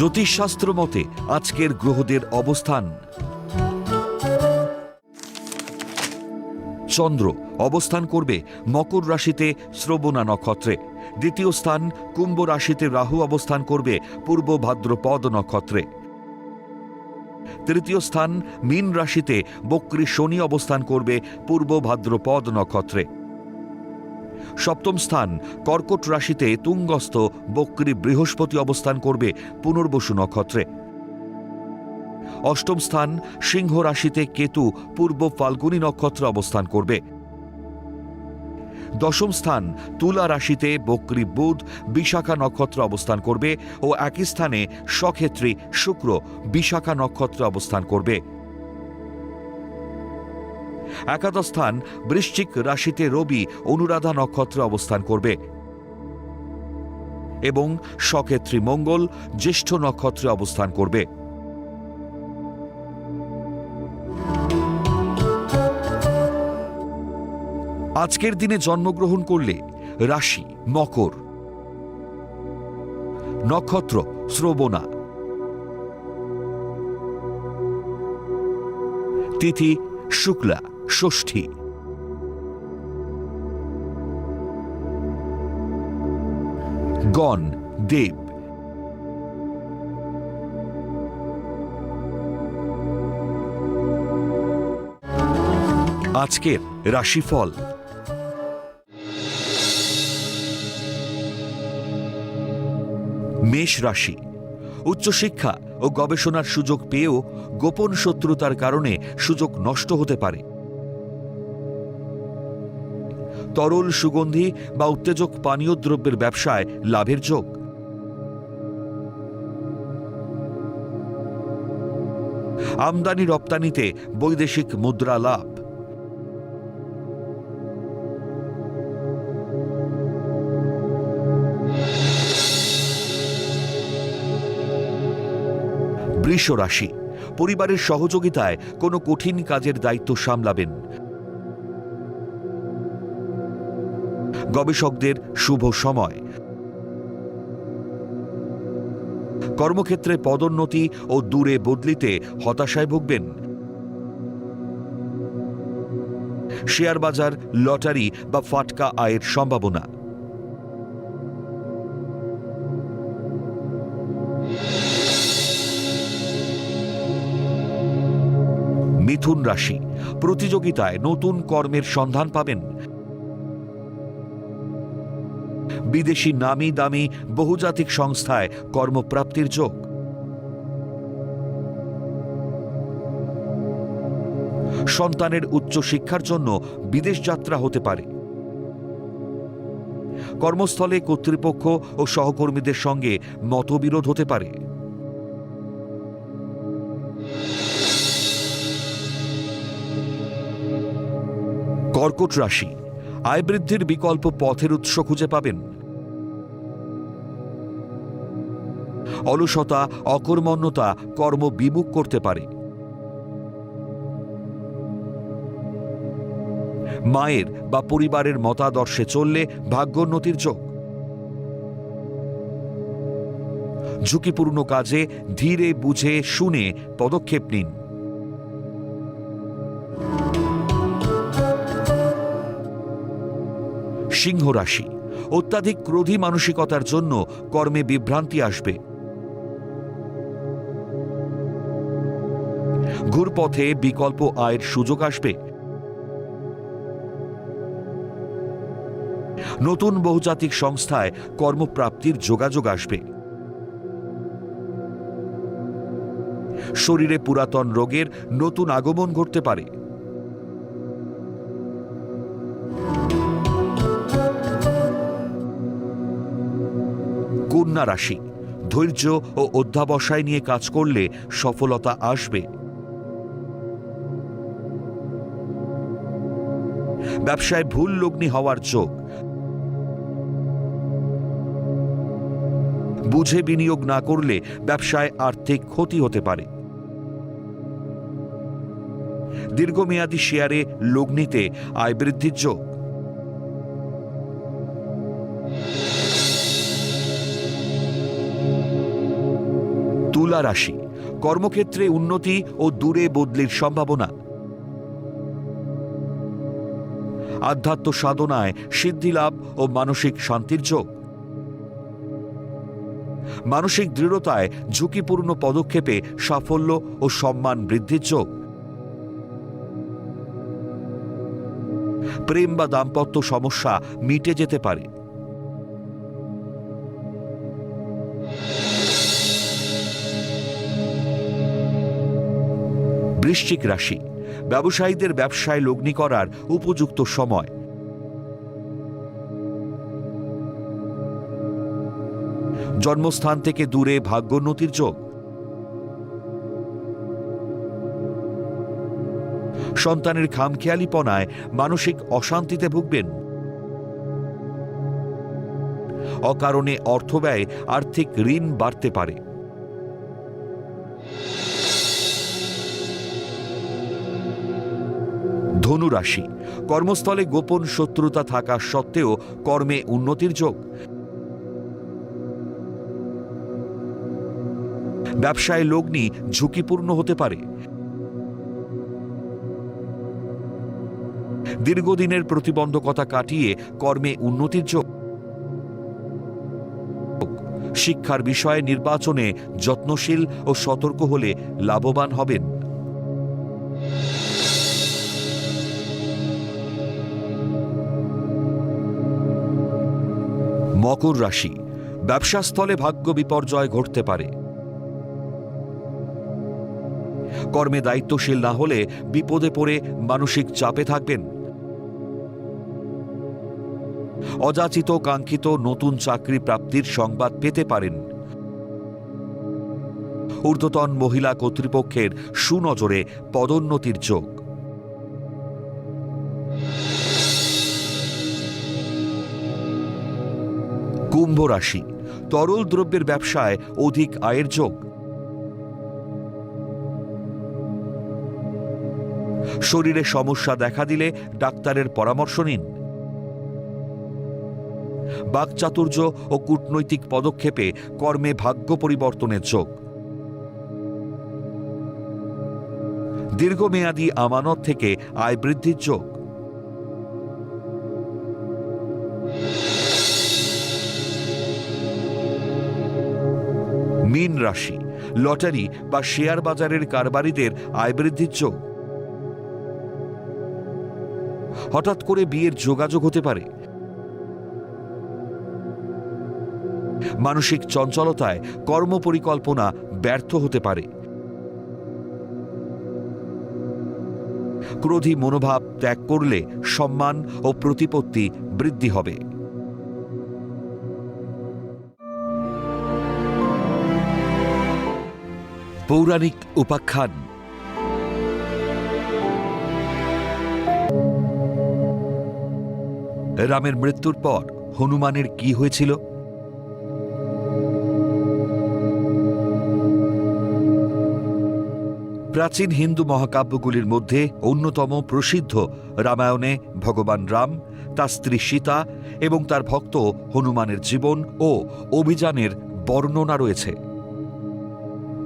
জ্যোতিষশাস্ত্র মতে আজকের গ্রহদের অবস্থান। চন্দ্র অবস্থান করবে মকর রাশিতে শ্রবণা নক্ষত্রে। দ্বিতীয় স্থান কুম্ভ রাশিতে রাহু অবস্থান করবে পূর্ব ভাদ্রপদ নক্ষত্রে। তৃতীয় স্থান মীন রাশিতে বক্রী শনি অবস্থান করবে পূর্ব ভাদ্রপদ নক্ষত্রে। সপ্তম স্থান, কর্কট রাশিতে তুঙ্গস্থ, বক্রী বৃহস্পতি অবস্থান করবে পুনর্বসু নক্ষত্রে। অষ্টম স্থান, সিংহ রাশিতে কেতু, পূর্ব ফাল্গুনী নক্ষত্রে অবস্থান করবে। দশম স্থান, তুলা রাশিতে বক্রী বুধ, বিশাখা নক্ষত্র অবস্থান করবে ও একই স্থানে সক্ষেত্রী শুক্র, বিশাখা নক্ষত্রে অবস্থান করবে। একাদশ স্থান বৃশ্চিক রাশিতে রবি অনুরাধা নক্ষত্রে অবস্থান করবে। এবং সক্ষেত্রী মঙ্গল জ্যেষ্ঠ নক্ষত্রে অবস্থান করবে। আজকের দিনে জন্মগ্রহণ করলে রাশি মকর, নক্ষত্র শ্রবণা, তিথি শুক্লা ষষ্ঠী। গণ, দেব। আজকের রাশিফল। মেষ রাশি। উচ্চশিক্ষা ও গবেষণার সুযোগ পেয়েও গোপন শত্রুতার কারণে সুযোগ নষ্ট হতে পারে। তরল সুগন্ধি বা উত্তেজক পানীয় দ্রব্যের ব্যবসায় লাভের যোগ। আমদানি রপ্তানিতে বৈদেশিক মুদ্রা লাভ। বৃষ রাশি পরিবারের সহযোগিতায় কোনো কঠিন কাজের দায়িত্ব সামলাবেন। গবেষকদের শুভ সময়। কর্মক্ষেত্রে পদোন্নতি ও দূরে বদলিতে হতাশায় ভুগবেন। শেয়ার বাজার, লটারি বা ফাটকা আয়ের সম্ভাবনা। মিথুন রাশি। প্রতিযোগিতায় নতুন কর্মের সন্ধান পাবেন। বিদেশি নামি দামি বহুজাতিক সংস্থায় কর্মপ্রাপ্তির যোগ। সন্তানের উচ্চ শিক্ষার জন্য বিদেশ যাত্রা হতে পারে। কর্মস্থলে কর্তৃপক্ষ ও সহকর্মীদের সঙ্গে মতবিরোধ হতে পারে। কর্কট রাশি, আয় বৃদ্ধির বিকল্প পথের উৎস খুঁজে পাবেন। অলসতা, অকর্মণ্যতা কর্ম বিমুখ করতে পারে। মায়ের বা পরিবারের মতাদর্শে চললে ভাগ্যোন্নতির যোগ। ঝুঁকিপূর্ণ কাজে ধীরে বুঝে শুনে পদক্ষেপ নিন। সিংহ রাশি। অত্যাধিক ক্রোধী মানসিকতার জন্য কর্মে বিভ্রান্তি আসবে। ঘুরপথে বিকল্প আয়ের সুযোগ আসবে। নতুন বহুজাতিক সংস্থায় কর্মপ্রাপ্তির যোগাযোগ আসবে। শরীরে পুরাতন রোগের নতুন আগমন ঘটতে পারে। কন্যা রাশি, ধৈর্য ও অধ্যাবসায় নিয়ে কাজ করলে সফলতা আসবে। ব্যবসায় ভুল লগ্নি হওয়ার চোখ। বুঝে বিনিয়োগ না করলে ব্যবসায় আর্থিক ক্ষতি হতে পারে। দীর্ঘমেয়াদী শেয়ারে লগ্নিতে আয় বৃদ্ধির যোগ। তুলা রাশি, কর্মক্ষেত্রে উন্নতি ও দূরে বদলির সম্ভাবনা। আধ্যাত্ম সাধনায় সিদ্ধিলাভ ও মানসিক শান্তির যোগ। মানসিক দৃঢ়তায় ঝুঁকিপূর্ণ পদক্ষেপে সাফল্য ও সম্মান বৃদ্ধির যোগ। প্রেম বা দাম্পত্য সমস্যা মিটে যেতে পারে। বৃশ্চিক রাশি ব্যবসায়ীদের ব্যবসায় লগ্নি করার উপযুক্ত সময়। জন্মস্থান থেকে দূরে ভাগ্যোন্নতির যোগ। সন্তানের খামখেয়ালিপনায় মানসিক অশান্তিতে ভুগবেন। অকারণে অর্থ অর্থব্যয় আর্থিক ঋণ বাড়তে পারে। ধনু রাশি কর্মস্থলে গোপন শত্রুতা থাকা সত্ত্বেও কর্মে উন্নতির যোগ। ব্যবসায় লগ্নি ঝুঁকিপূর্ণ হতে পারে। দীর্ঘদিনের প্রতিবন্ধকতা কাটিয়ে কর্মে উন্নতির যোগ। শিক্ষার বিষয়ে নির্বাচনে যত্নশীল ও সতর্ক হলে লাভবান হবেন। মকর রাশি, ব্যবসাস্থলে ভাগ্য বিপর্যয় ঘটতে পারে। কর্মে দায়িত্বশীল না হলে বিপদে পড়ে মানসিক চাপে থাকবেন। অযাচিত কাঙ্ক্ষিত নতুন চাকরি প্রাপ্তির সংবাদ পেতে পারেন। ঊর্ধ্বতন মহিলা কর্তৃপক্ষের সুনজরে পদোন্নতির যোগ। কুম্ভ রাশি। তরল দ্রব্যের ব্যবসায় অধিক আয়ের যোগ। শরীরে সমস্যা দেখা দিলে ডাক্তারের পরামর্শ নিন। বাকচাতুর্য ও কূটনৈতিক পদক্ষেপে কর্মে ভাগ্য পরিবর্তনের যোগ। দীর্ঘমেয়াদী আমানত থেকে আয় বৃদ্ধির যোগ। রাশি লটারি বা শেয়ার বাজারের কারবারিদের আয় বৃদ্ধির যোগ। হঠাৎ করে বিয়ের যোগাযোগ হতে পারে। মানসিক চঞ্চলতায় কর্মপরিকল্পনা ব্যর্থ হতে পারে। ক্রোধী মনোভাব ত্যাগ করলে সম্মান ও প্রতিপত্তি বৃদ্ধি হবে। পৌরাণিক উপাখ্যান। রামের মৃত্যুর পর হনুমানের কি হয়েছিল? প্রাচীন হিন্দু মহাকাব্যগুলির মধ্যে অন্যতম প্রসিদ্ধ রামায়ণে ভগবান রাম, তার স্ত্রী সীতা এবং তার ভক্ত হনুমানের জীবন ও অভিযানের বর্ণনা রয়েছে।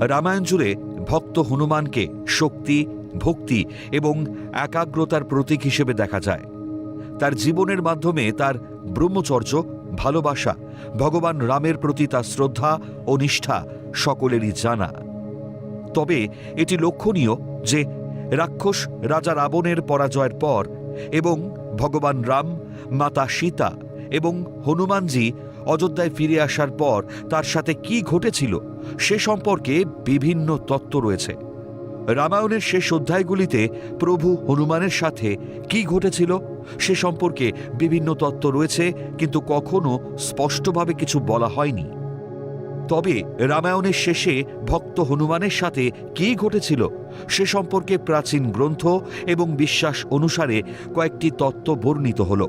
রামায়ণ জুড়ে ভক্ত হনুমানকে শক্তি, ভক্তি এবং একাগ্রতার প্রতীক হিসেবে দেখা যায়। তার জীবনের মাধ্যমে তার ব্রহ্মচর্য, ভালোবাসা, ভগবান রামের প্রতি তার শ্রদ্ধা ও নিষ্ঠা সকলেরই জানা। তবে এটি লক্ষণীয় যে রাক্ষস রাজা রাবণের পরাজয়ের পর এবং ভগবান রাম, মাতা সীতা এবং হনুমানজি অযোধ্যায় ফিরে আসার পর তার সাথে কি ঘটেছিল সে সম্পর্কে বিভিন্ন তত্ত্ব রয়েছে। রামায়ণের শেষ অধ্যায়গুলিতে প্রভু হনুমানের সাথে কি ঘটেছিল, সে সম্পর্কে বিভিন্ন তত্ত্ব রয়েছে, কিন্তু কখনো স্পষ্টভাবে কিছু বলা হয়নি। তবে রামায়ণের শেষে ভক্ত হনুমানের সাথে কি ঘটেছিল, সে সম্পর্কে প্রাচীন গ্রন্থ এবং বিশ্বাস অনুসারে কয়েকটি তত্ত্ব বর্ণিত হল।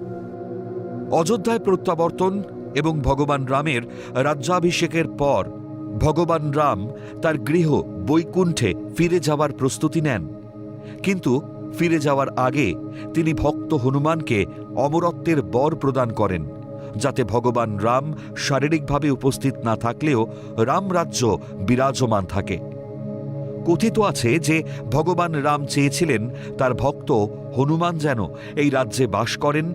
অযোধ্যায় প্রত্যাবর্তন এবং ভগবান রামের রাজ্যাভিষেকের পর ভগবান রাম তার গৃহ বৈকুণ্ঠে ফিরে যাওয়ার প্রস্তুতি নেন। কিন্তু ফিরে যাওয়ার আগে তিনি ভক্ত হনুমানকে অমরত্বের বর প্রদান করেন, যাতে ভগবান রাম শারীরিকভাবে উপস্থিত না থাকলেও রাম রাজ্য বিরাজমান থাকে। কথিত আছে যে ভগবান রাম চেয়েছিলেন তার ভক্ত হনুমান যেন এই রাজ্যে বাস করেন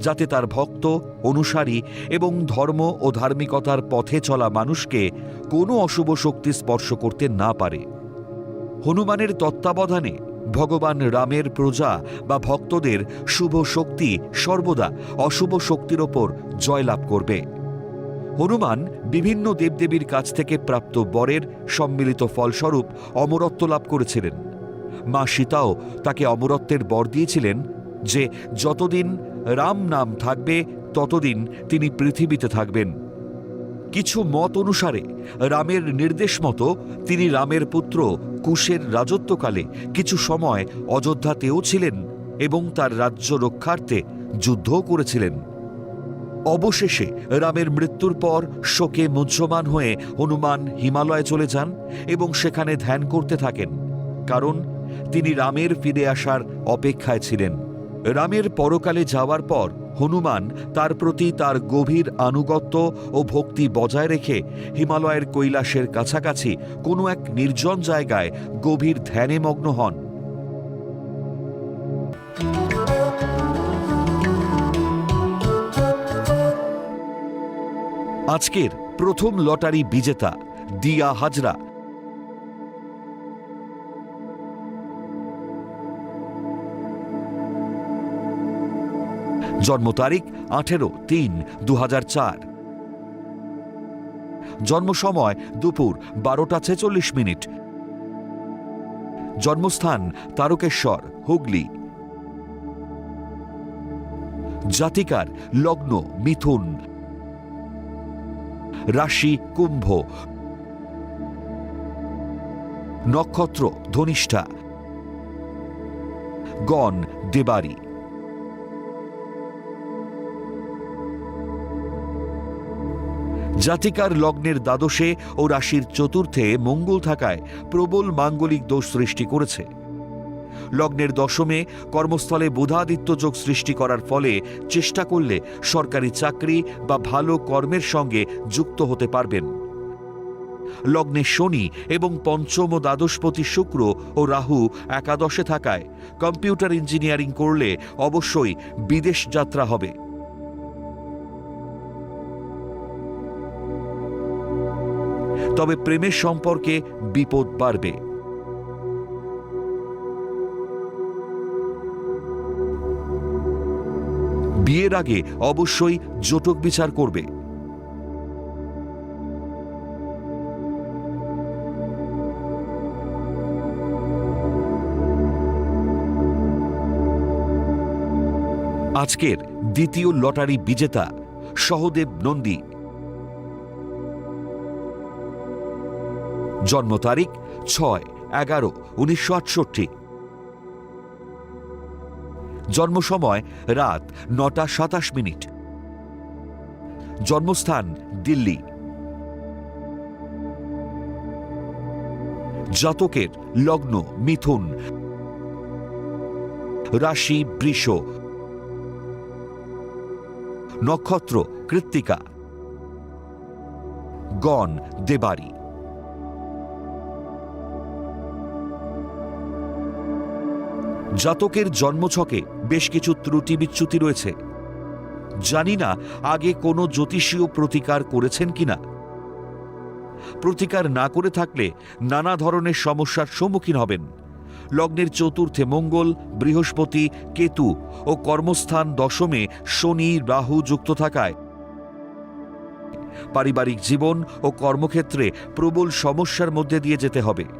যাতে তার ভক্ত, অনুসারী এবং ধর্ম ও ধার্মিকতার পথে চলা মানুষকে কোনো অশুভ শক্তি স্পর্শ করতে না পারে। হনুমানের তত্ত্বাবধানে ভগবান রামের প্রজা বা ভক্তদের শুভ শক্তি সর্বদা অশুভ শক্তির ওপর জয়লাভ করবে। হনুমান বিভিন্ন দেবদেবীর কাছ থেকে প্রাপ্ত বরের সম্মিলিত ফলস্বরূপ অমরত্ব লাভ করেছিলেন। মা সীতাও তাকে অমরত্বের বর দিয়েছিলেন যে যতদিন রাম নাম থাকবে, ততদিন তিনি পৃথিবীতে থাকবেন। কিছু মত অনুসারে, রামের নির্দেশ মতো তিনি রামের পুত্র কুশের রাজত্বকালে কিছু সময় অযোধ্যাতেও ছিলেন এবং তার রাজ্য রক্ষার্থে যুদ্ধও করেছিলেন। অবশেষে রামের মৃত্যুর পর শোকে মুহ্যমান হয়ে হনুমান হিমালয়ে চলে যান এবং সেখানে ধ্যান করতে থাকেন, কারণ তিনি রামের ফিরে আসার অপেক্ষায় ছিলেন। রামের পরকালে যাওয়ার পর হনুমান তার প্রতি তার গভীর আনুগত্য ও ভক্তি বজায় রেখে হিমালয়ের কৈলাসের কাছাকাছি কোনো এক নির্জন জায়গায় গভীর ধ্যানে মগ্ন হন। আজকের প্রথম লটারি বিজেতা, দিয়া হাজরা জন্ম তারিখ আঠেরো তিন দু জন্ম সময় দুপুর বারোটা ছেচল্লিশ মিনিট। জন্মস্থান তারকেশ্বর, হুগলি। জাতিকার লগ্ন মিথুন। রাশি কুম্ভ। নক্ষত্র ধনিষ্ঠা। গণ দেবারি। জাতিকার লগ্নের দ্বাদশে ও রাশির চতুর্থে মঙ্গল থাকায় প্রবল মাঙ্গলিক দোষ সৃষ্টি করেছে। লগ্নের দশমে কর্মস্থলে বোধাদিত্য যোগ সৃষ্টি করার ফলে চেষ্টা করলে সরকারি চাকরি বা ভালো কর্মের সঙ্গে যুক্ত হতে পারবেন। লগ্নে শনি এবং পঞ্চম ও দ্বাদশপতি শুক্র ও রাহু একাদশে থাকায় কম্পিউটার ইঞ্জিনিয়ারিং করলে অবশ্যই বিদেশ যাত্রা হবে। তবে প্রেমের সম্পর্কে বিপদ বাড়বে। বিয়ের আগে অবশ্যই জটক বিচার করবে। আজকের দ্বিতীয় লটারি বিজেতা সহদেব নন্দী। জন্ম তারিখ ছয় এগারো উনিশশো আটষট্টি। জন্ম সময় রাত নটা সাতাশ মিনিট। জন্মস্থান দিল্লি। জাতকের লগ্ন মিথুন। রাশি বৃষ। নক্ষত্র কৃত্তিকা। গণ দেবারি। জাতকের জন্মছকে বেশ কিছু ত্রুটি বিচ্যুতি রয়েছে। জানি না আগে কোনো জ্যোতিষীয় প্রতিকার করেছেন কিনা। প্রতিকার না করে থাকলে নানা ধরনের সমস্যার সম্মুখীন হবেন। লগ্নের চতুর্থে মঙ্গল, বৃহস্পতি, কেতু ও কর্মস্থান দশমে শনি, রাহু যুক্ত থাকায় পারিবারিক জীবন ও কর্মক্ষেত্রে প্রবল সমস্যার মধ্যে দিয়ে যেতে হবে।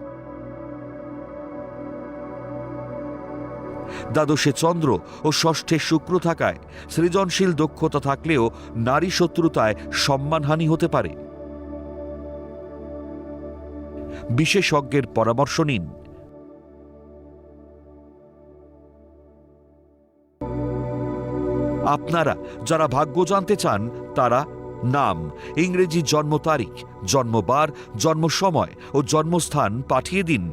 দ্বাদশে চন্দ্র ও ষষ্ঠে শুক্র থাকায় সৃজনশীল দক্ষতা থাকলেও নারী শত্রুতায় সম্মানহানি হতে পারে। বিশেষজ্ঞের পরামর্শ নিন। আপনারা যারা ভাগ্য জানতে চান, তারা নাম, ইংরেজি জন্ম তারিখ, জন্মবার জন্ম সময় ও জন্মস্থান পাঠিয়ে দিন।